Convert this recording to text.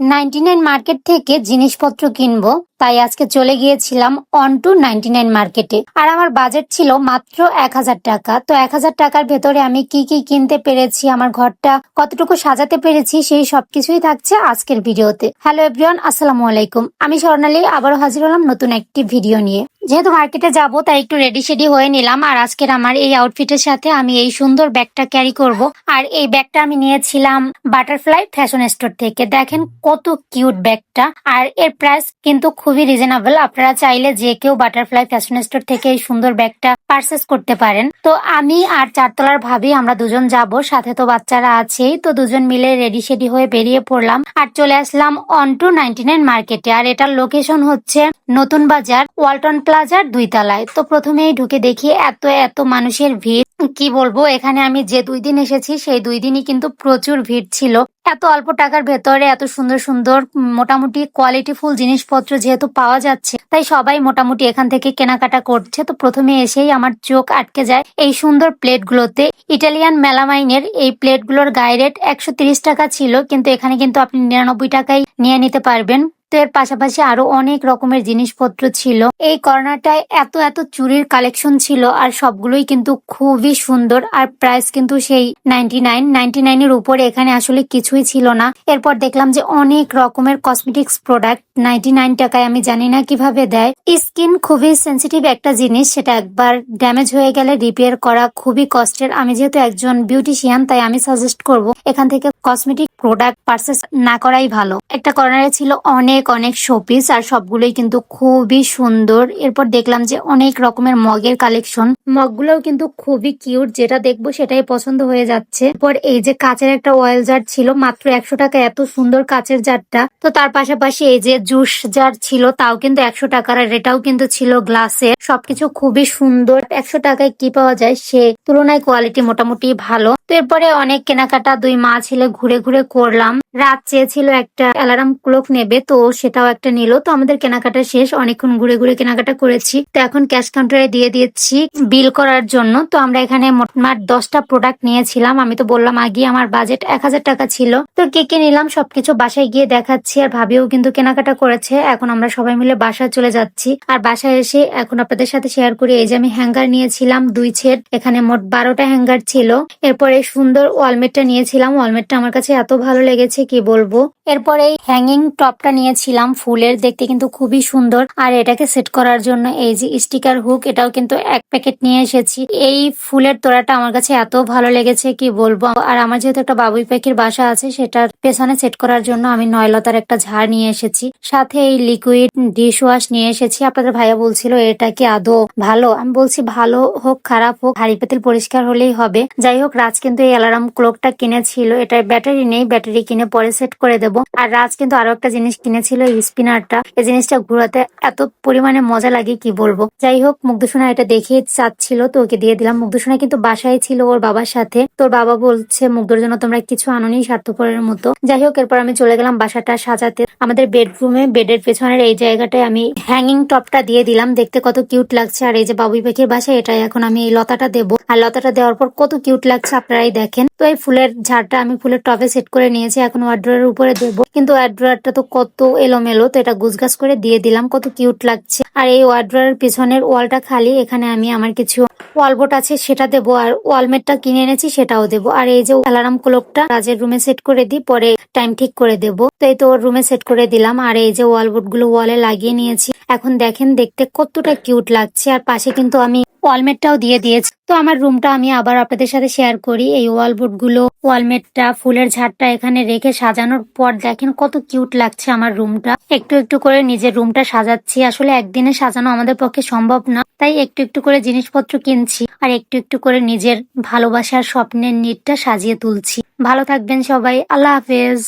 Ninety nine market থেকে জিনিসপত্র কিনবো, তাই আজকে চলে গিয়েছিলাম অন টু নাইনটি নাইন মার্কেটে। আর আমার বাজেট ছিল মাত্র এক হাজার টাকা। তো এক হাজার টাকার ভেতরে আমি কি কি কিনতে পেরেছি, আমার ঘরটা কতটুকু সাজাতে পেরেছি, সেই সবকিছুই থাকছে আজকের ভিডিওতে। হ্যালো এভরিওয়ান, আসসালামু আলাইকুম। আমি স্বর্ণালী, আবারও হাজির হলাম নতুন একটি ভিডিও নিয়ে। যেহেতু মার্কেটে যাব, তাই একটু রেডি সেডি হয়ে নিলাম। আর আজকের আমার এই আউটফিটের সাথে আমি এই সুন্দর ব্যাগটা ক্যারি করব। আর এই ব্যাগটা আমি নিয়েছিলাম বাটারফ্লাই ফ্যাশন স্টোর থেকে। দেখেন কত কিউট ব্যাগটা। আর এর প্রাইস কিন্তু খুবই রিজনেবল আপনারা চাইলে যে কেউ বাটারফ্লাই ফ্যাশন স্টোর থেকে এই সুন্দর ব্যাগটা পারচেস করতে পারেন। তো আমি আর চারতলার ভাবি, আমরা দুজন যাব। সাথে তো বাচ্চারা আছেই, তো দুজন মিলে রেডি সেডি হয়ে বেরিয়ে পড়লাম। আর চলে আসলাম অন টু নাইনটি নাইন মার্কেটে আর এটার লোকেশন হচ্ছে নতুন বাজার ওয়ালটন প্লাজার দুই তলায় তো প্রথমেই ঢুকে দেখি এত এত মানুষের ভিড়। কি বলব, এখানে আমি যে দুই দিন এসেছি, সেই দুই দিনই কিন্তু প্রচুর ভিড় ছিল। এত অল্প টাকার ভেতরে এত সুন্দর সুন্দর, মোটামুটি কোয়ালিটিফুল জিনিসপত্র যেহেতু পাওয়া যাচ্ছে, তাই সবাই মোটামুটি এখান থেকে কেনাকাটা করছে। তো প্রথমে এসেই আমার চোখ আটকে যায় এই সুন্দর প্লেটগুলোতে। ইটালিয়ান মেলামাইনের এই প্লেটগুলোর গায়ে রেট একশো টাকা ছিল, কিন্তু এখানে কিন্তু আপনি নিরানব্বই টাকায় নিয়ে নিতে পারবেন। এর পাশাপাশি আরও অনেক রকমের জিনিসপত্র ছিল। এই কর্নারটায় এত এত চুরির কালেকশন ছিল আর সবগুলোই কিন্তু খুবই সুন্দর। আর প্রাইস কিন্তু সেই নাইনটি নাইন নাইনটি নাইনের উপরে এখানে আসলে কিছুই ছিল না। এরপর দেখলাম যে অনেক রকমের কসমেটিক্স প্রোডাক্ট নাইনটি নাইন টাকায় আমি জানি না কীভাবে দেয়। স্কিন খুবই সেন্সিটিভ একটা জিনিস, সেটা একবার ড্যামেজ হয়ে গেলে রিপেয়ার করা খুবই কষ্টের। আমি যেহেতু একজন বিউটিশিয়ান তাই আমি সাজেস্ট করব এখান থেকে কসমেটিক প্রোডাক্ট পারচেস না করাই ভালো। একটা কর্নারে ছিল অনেক অনেক শোপিস আর সবগুলোই কিন্তু খুবই সুন্দর। এরপর দেখলাম যে অনেক রকমের মগের কালেকশন মগগুলোও কিন্তু খুবই কিউট যেটা দেখব সেটাই পছন্দ হয়ে যাচ্ছে। এরপর এই যে কাচের একটা অয়েল জার ছিল, মাত্র একশো টাকা, এত সুন্দর কাচের জারটা তো তার পাশাপাশি এই যে জুস জার ছিল, তাও কিন্তু একশো টাকার, আর এটাও কিন্তু ছিল গ্লাসের সবকিছু খুবই সুন্দর। একশো টাকায় কি পাওয়া যায় সে তুলনায় কোয়ালিটি মোটামুটি ভালো। তো এরপরে অনেক কেনাকাটা দুই মা ছেলে ঘুরে ঘুরে করলাম। রাত চেয়েছিল একটা অ্যালার্ম ক্লক নেবে, তো সেটাও একটা নিল। তো আমাদের কেনাকাটা শেষ, অনেকক্ষণ ঘুরে ঘুরে কেনাকাটা করেছি। তো এখন ক্যাশ কাউন্টারে দিয়ে দিয়েছি বিল করার জন্য। তো আমরা এখানে মোটমাট দশটা প্রোডাক্ট নিয়েছিলাম। আমি তো বললাম আগে আমার বাজেট এক হাজার টাকা ছিল। তো কে কে নিলাম সবকিছু বাসায় গিয়ে দেখাচ্ছি আর ভাবিও কিন্তু কেনাকাটা করেছে। এখন আমরা সবাই মিলে বাসায় চলে যাচ্ছি। আর বাসায় এসে এখন আপনাদের সাথে শেয়ার করি। এই যে আমি হ্যাঙ্গার নিয়েছিলাম, দুই ছেট এখানে মোট বারোটা হ্যাঙ্গার ছিল। এরপরে সুন্দর ওয়ালমেটটা নিয়েছিলাম। ওয়ালমেটটা আমার কাছে এত ভালো লেগেছে কি বলব? এরপরে এই হ্যাঙ্গিং টপটা নিয়েছিলাম, ফুলের দেখতে কিন্তু খুবই সুন্দর। আর এটাকে সেট করার জন্য এই যে স্টিকার হুক এটাও কিন্তু এক প্যাকেট নিয়ে এসেছি। এই ফুলের তোড়াটা আমার কাছে এত ভালো লেগেছে, কি বলব? আর আমার যেহেতু একটা বাবুই পাখির বাসা আছে, সেটার পেছনে সেট করার জন্য আমি নয়লতার একটা ঝাড় নিয়ে এসেছি। সাথে এই লিকুইড ডিশ ওয়াশ নিয়ে এসেছি। আপনাদের ভাইয়া বলছিল, এটা কি আদৌ ভালো? আমি বলছি, ভালো হোক, খারাপ হোক, হাড়ি পাতিল পরিষ্কার হলেই হবে। যাই হোক, রাজ কিন্তু এই অ্যালার্ম ক্লকটা কিনেছিল। এটার ব্যাটারি নেই, ব্যাটারি কিনে পরে সেট করে দেবো। আর রাজ কিন্তু আরও একটা জিনিস কিনেছিল এই স্পিনারটা এই জিনিসটা ঘুরাতে এত পরিমাণে মজা লাগে, কি বলব? যাই হোক, মুগ্ধসোনা এটা দেখে চাচ্ছিল, তো ওকে দিয়ে দিলাম। মুগ্ধসোনা কিন্তু বাসায় ছিল ওর বাবার সাথে। তোর বাবা বলছে, মুগ্ধর জন্য তোমরা কিছু আনোনি স্বার্থপরের মতো। যাই হোক, এরপর আমি চলে গেলাম বাসাটা সাজাতে। আমাদের বেডরুমে বেডের পেছনের এই জায়গাটায় আমি হ্যাঙ্গিং টপটা দিয়ে দিলাম। দেখতে কত কিউট লাগছে। আর এই যে বাবুই পাখির বাসায়, এটাই এখন আমি এই লতাটা দেবো। আর লতাটা দেওয়ার পর কত কিউট লাগছে, আপনারাই দেখেন। তো এই ফুলের ঝাড়টা আমি ফুলের টবে সেট করে নিয়েছি। এখন ওয়ার্ড্রোয়ের উপরে দেবো। কিন্তু ওয়ার্ড্রোয়ারটা তো কত এলোমেলো, তো এটা গুছগাছ করে দিয়ে দিলাম। কত কিউট লাগছে। আর এই ওয়ার্ড্রোয়ারের পিছনের ওয়ালটা খালি, এখানে আমি আমার কিছু ওয়ালবোট আছে, সেটা দেবো। আর ওয়ালমেটটা কিনে এনেছি, সেটাও দেবো। আর এই যে অ্যালার্ম ক্লকটা রাজের রুমে সেট করে দিই, পরে টাইম ঠিক করে দেবো। তো এই তো ওর রুমে সেট করে দিলাম। আর এই যে ওয়ালবোটগুলো ওয়ালে লাগিয়ে নিয়েছি। এখন দেখেন দেখতে কতটা কিউট লাগছে। আর পাশে কিন্তু আমি ওয়ালমেটটাও দিয়ে দিয়েছি। তো আমার রুমটা আমি আবার আপনাদের সাথে শেয়ার করি। এই ওয়ালবোর্ডগুলো ওয়ালমেটটা, ফুলের ঝাড়টা এখানে রেখে সাজানোর পর দেখেন কত কিউট লাগছে আমার রুমটা একটু একটু করে নিজের রুমটা সাজাচ্ছি। আসলে একদিনে সাজানো আমাদের পক্ষে সম্ভব না। তাই একটু একটু করে জিনিসপত্র কিনছি আর একটু একটু করে নিজের ভালোবাসার স্বপ্নের নিটটা সাজিয়ে তুলছি। ভালো থাকবেন সবাই। আল্লাহ হাফেজ।